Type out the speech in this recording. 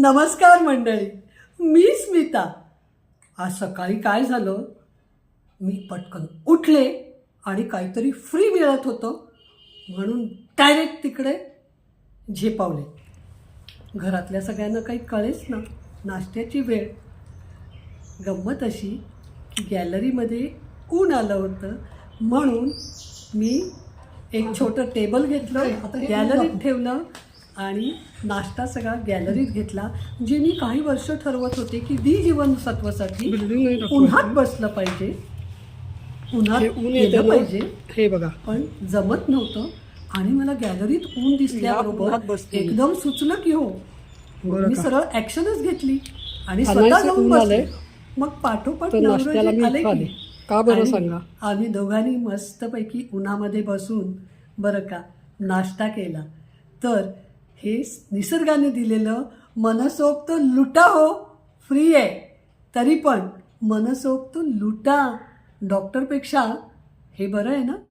नमस्कार मंडळी मी स्मिता. आज सकाळी काय झालं? मी पटकन उठले आणि काहीतरी फ्री मिळत होतं म्हणून डायरेक्ट तिकडे झेपावले. घरातल्या सगळ्यांना काही कळेच ना नाश्त्याची वेळ. गंमत अशी की गॅलरीमध्ये ऊन आलं होतं म्हणून मी एक छोटं टेबल घेतलं गॅलरीत ठेवलं आणि नाश्ता सगळा गॅलरीत घेतला. जे मी काही वर्ष ठरवत होते की डी जीवनसत्वासाठी. उन्हात बसलं पाहिजे. उन्हात ऊन गेलं येतं पाहिजे. हे बघा. पण जमत नव्हतं. आणि मला गॅलरीत ऊन दिसल्याबरोबर. एकदम सुचलं की हो. मी? सरळ ऍक्शनच घेतली. आणि स्वतः जाऊन बसले. मग पाठोपाठ नवरोजी आले की बरं सांगा? आम्ही दोघांनी मस्तपैकी उन्हामध्ये बसून बरं का नाश्ता केला. तर हे निसर्गाने दिलेलं मनसोक्त लुटा हो फ्री आहे. तरी पण मनसोक्त लुटा डॉक्टरपेक्षा हे बरं आहे ना?